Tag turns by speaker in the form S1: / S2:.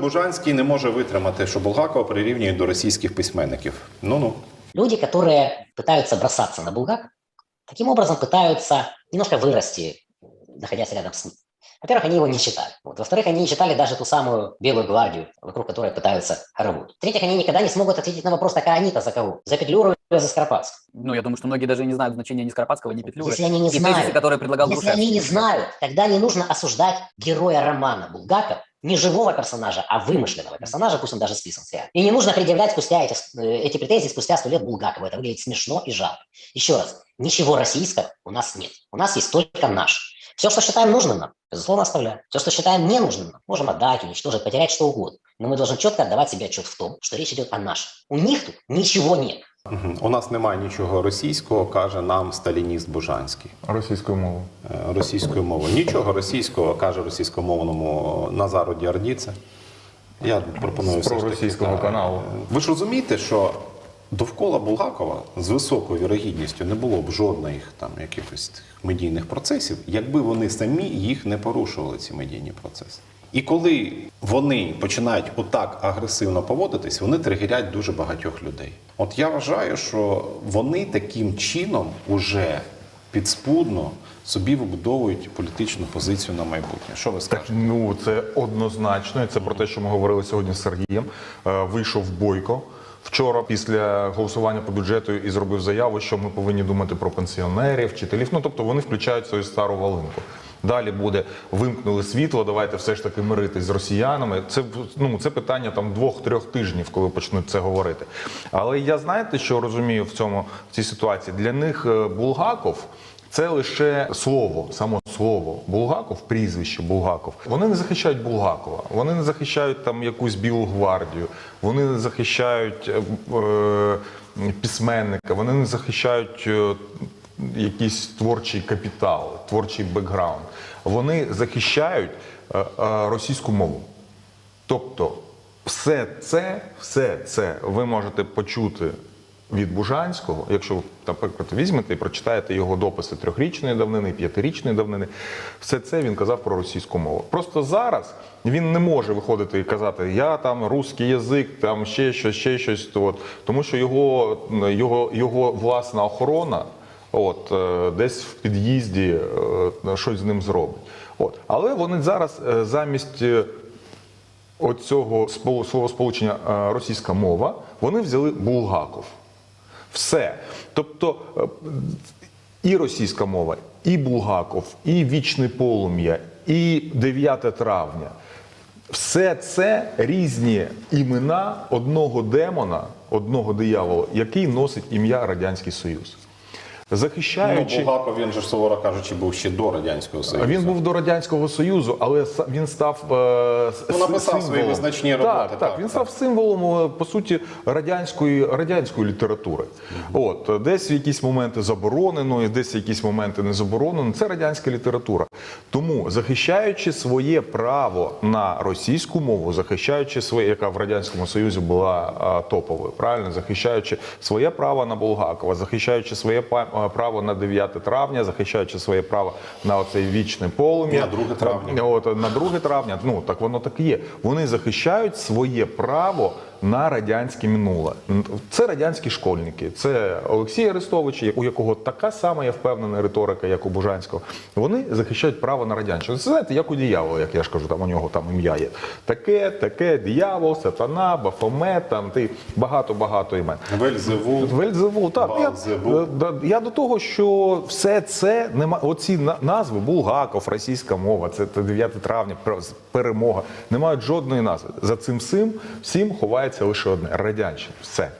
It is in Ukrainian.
S1: Бужанський не може витримати, що Булгакова прирівнюють до російських письменників. Ну ну.
S2: Люди, которые пытаются бросаться на Булгак, таким образом пытаются немножко вырасти, находясь рядом с ним. Во-первых, они его не читали. Вот. Во-вторых, они не читали даже ту самую Белую гвардию, вокруг которой пытаются хоровод. В-третьих, они никогда не смогут ответить на вопрос, так а они-то за кого? За Петлюру или за Скоропадского?
S3: Ну, я думаю, что многие даже не знают значения ни Скоропадского, ни Петлюры.
S2: Если они не
S3: и
S2: знают,
S3: тезисы, которые предлагал
S2: Если
S3: Грушевский.
S2: они не знают, тогда не нужно осуждать героя романа Булгакова, не живого персонажа, а вымышленного персонажа, пусть он даже списан с реальным. И не нужно предъявлять спустя эти, э, эти претензии спустя сто лет Булгакову. Это выглядит смешно и жалко. Еще раз, ничего российского у нас нет. У нас есть только наш. Все, что считаем нужным нам, безусловно, оставляем. Все, что считаем ненужным нам, можем отдать, уничтожить, потерять что угодно. Но мы должны четко отдавать себе отчет в том, что речь идет о нашем. У них тут ничего нет.
S1: У нас немає нічого російського, каже нам сталініст Бужанський
S4: Російською мовою.
S1: Е, російською мовою. Нічого російського каже російськомовному Назару Діардіце. Я пропоную все так.
S4: каналу.
S1: Ви ж розумієте, що довкола Булгакова з високою вірогідністю не було б жодних там якихось медійних процесів, якби вони самі їх не порушували, ці медійні процеси. І коли вони починають отак агресивно поводитись, вони тригерять дуже багатьох людей. От я вважаю, що вони таким чином уже підспудно собі вибудовують політичну позицію на майбутнє. Що ви
S4: Так,
S1: скажете?
S4: ну це однозначно. Це про те, що ми говорили сьогодні з Сергієм. Е, Вийшов Бойко вчора після голосування по бюджету і зробив заяву, що ми повинні думати про пенсіонерів, вчителів. Ну тобто вони включають свою стару волинку. Далі буде вимкнули світло. Давайте все ж таки миритись з росіянами. Це ну це питання там двох-трьох тижнів, коли почнуть це говорити. Але я знаєте, що розумію в цьому в цій ситуації? Для них е, Булгаков. Це лише слово, само слово Булгаков, прізвище Булгаков. Вони не захищають Булгакова, вони не захищають там якусь білу гвардію, вони не захищають е, е, письменника, вони не захищають е, якийсь творчий капітал, творчий бекграунд. Вони захищають е, е, російську мову. Тобто, все це, все це ви можете почути від Бужанського, якщо ви, наприклад, візьмете і прочитаєте його дописи трьохрічної давнини, п'ятирічної давнини, все це він казав про російську мову. Просто зараз він не може виходити і казати, я там русський язик, там ще щось, ще щось. От, тому що його, його, його власна охорона. От е, десь в під'їзді е, щось з ним зробить. От, але вони зараз е, замість е, оцього спол- словосполучення е, російська мова, вони взяли Булгаков. Все. Тобто і російська мова, і Булгаков, і вічне полум'я, і 9 травня. Все це різні імена одного демона, одного диявола, який носить ім'я Радянський Союз. Захищаючи.
S1: Ну, Булгаков, він же, суворо кажучи, був ще до Радянського Союзу.
S4: Він був до радянського союзу, але са- він став е, с-
S1: Ну, написав
S4: символом.
S1: свої визначні роботи,
S4: Так, так, він став символом е, по суті радянської радянської літератури. От е, десь в якісь моменти заборонено, і десь в якісь моменти не заборонено. Це радянська література. Тому захищаючи своє право на російську мову, захищаючи своє, яка в радянському союзі була а, топовою, правильно захищаючи своє право на Булгакова, захищаючи своє па- право на 9 травня, захищаючи своє право на оцей вічне полум'я.
S1: На 2 травня.
S4: От на 2 травня, ну так воно так і є. Вони захищають своє право на радянське минуле. Це радянські школьники, це Олексій Арестович, у якого така сама я впевнена риторика, як у Бужанського. Вони захищають право на радянщину. Це знаєте, як у диявола, як я ж кажу, там у нього там ім'я є. Таке, таке, диявол, сатана, бафомет, там ти багато багато імен.
S1: Вельзевул.
S4: Вельзевул, так я, е, я до того, що все це нема. Оці назви Булгаков, російська мова, це 9 травня, перемога. Не мають жодної назви. За цим всім всім ховається лише одне радянщина. Все.